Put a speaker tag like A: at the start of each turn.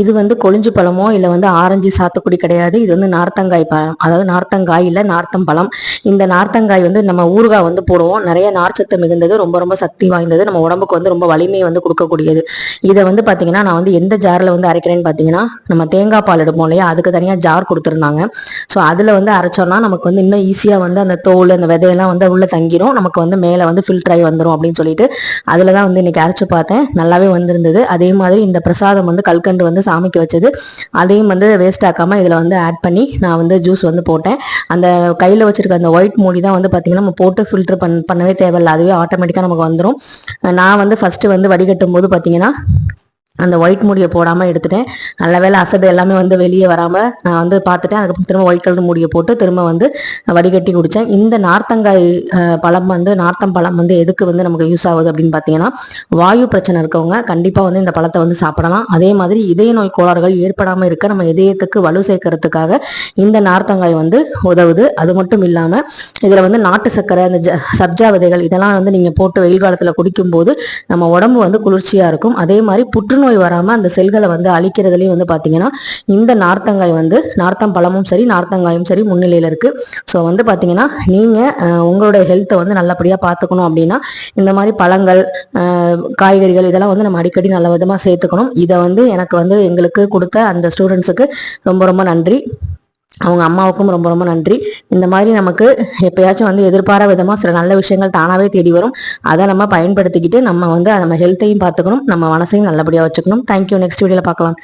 A: இது வந்து கொழிஞ்சு பழமோ இல்லை வந்து ஆரஞ்சு சாத்துக்குடி கிடையாது. இது வந்து நார்த்தங்காய் பழம் அதாவது நார்த்தங்காய் இல்லை நார்த்தம் பழம். இந்த நார்த்தங்காய் வந்து நம்ம ஊறுகாய் வந்து போடுவோம். நிறைய நார்ச்சத்து மிகுந்தது ரொம்ப ரொம்ப சக்தி வாய்ந்தது. நம்ம உடம்புக்கு வந்து ரொம்ப வலிமையை வந்து கொடுக்கக்கூடியது. இதை வந்து பார்த்தீங்கன்னா நான் வந்து எந்த ஜாரில் வந்து அரைக்கிறேன்னு பார்த்தீங்கன்னா நம்ம தேங்காய் பால் எடுப்போம் இல்லையா? அதுக்கு தனியாக ஜார் கொடுத்துருந்தாங்க. ஸோ அதில் வந்து அரைச்சோம்னா நமக்கு வந்து இன்னும் ஈஸியாக வந்து அந்த தோல் அந்த விதையெல்லாம் வந்து உள்ளே தங்கிரும். நமக்கு வந்து மேலே வந்து ஃபில்டர் ஆகி வந்துடும் அப்படின்னு சொல்லிட்டு அதில் தான் வந்து இன்னைக்கு அரைச்சு பார்த்தேன். நல்லாவே வந்திருந்தது. அதே மாதிரி இந்த பிரசாதம் வந்து கல்கண்டு வந்து சாமிக்கு வச்சது. அதையும் வந்து வேஸ்ட் ஆக்காம இதில் வந்து ஆட் பண்ணி நான் வந்து ஜூஸ் வந்து போட்டேன். அந்த கையில் வச்சிருக்க அந்த ஒயிட் மூடி தான் வந்து பார்த்தீங்கன்னா நம்ம போட்டு ஃபில்டர் பண் பண்ணவே தேவையில்ல. அதுவே ஆட்டோமேட்டிக்காக நமக்கு வந்துடும் நான் வந்து ஃபஸ்ட்டு வந்து வடிகட்டும் போது பார்த்தீங்கன்னா அந்த ஒயிட் மூடியை போடாமல் எடுத்துட்டேன். நல்ல வேளை அசடு எல்லாமே வந்து வெளியே வராமல் நான் வந்து பார்த்துட்டேன். அதுக்கப்புறம் திரும்ப ஒயிட் கலர் முடியை போட்டு திரும்ப வந்து வடிகட்டி குடித்தேன் இந்த நார்த்தங்காய் பழம் வந்து நார்த்தம் பழம் வந்து எதுக்கு வந்து நமக்கு யூஸ் ஆகுது அப்படின்னு பார்த்தீங்கன்னா வாயு பிரச்சனை இருக்கவங்க கண்டிப்பாக வந்து இந்த பழத்தை வந்து சாப்பிடலாம். அதே மாதிரி இதய நோய் கோளாறுகள் ஏற்படாமல் இருக்க நம்ம இதயத்துக்கு வலு சேர்க்கறதுக்காக இந்த நார்த்தங்காய் வந்து உதவுது. அது மட்டும் இல்லாமல் இதில் வந்து நாட்டு சர்க்கரை அந்த சப்ஜா விதைகள் இதெல்லாம் வந்து நீங்கள் போட்டு வெயில் காலத்தில் குடிக்கும்போது நம்ம உடம்பு வந்து குளிர்ச்சியாக இருக்கும். அதே மாதிரி புற்றுநோய் வராமல் அந்த செல்களை வந்து அழிக்கிறதுலையும் வந்து பார்த்தீங்கன்னா இந்த நார்த்தங்காய் வந்து நார்த்தம் பழமும் சரி நார்த்தங்காயும் சரி முன்னிலையில் இருக்குது ஸோ வந்து பார்த்தீங்கன்னா நீங்கள் உங்களுடைய ஹெல்த்தை வந்து நல்லபடியாக பார்த்துக்கணும் அப்படின்னா இந்த மாதிரி பழங்கள் காய்கறிகள் இதெல்லாம் வந்து நம்ம அடிக்கடி நல்ல விதமாக சேர்த்துக்கணும். இதை வந்து எனக்கு வந்து எங்களுக்கு கொடுத்த அந்த ஸ்டூடெண்ட்ஸுக்கு ரொம்ப ரொம்ப நன்றி. அவங்க அம்மாவுக்கும் ரொம்ப ரொம்ப நன்றி. இந்த மாதிரி நமக்கு எப்பயாச்சும் வந்து எதிர்பாராத விதமாக சில நல்ல விஷயங்கள் தானாகவே தேடி வரும். அதை நம்ம பயன்படுத்திக்கிட்டு நம்ம வந்து நம்ம ஹெல்த்தையும் பார்த்துக்கணும். நம்ம மனசையும் நல்லபடியாக வச்சுக்கணும். தேங்க்யூ நெக்ஸ்ட் வீடியோவில் பார்க்கலாம்.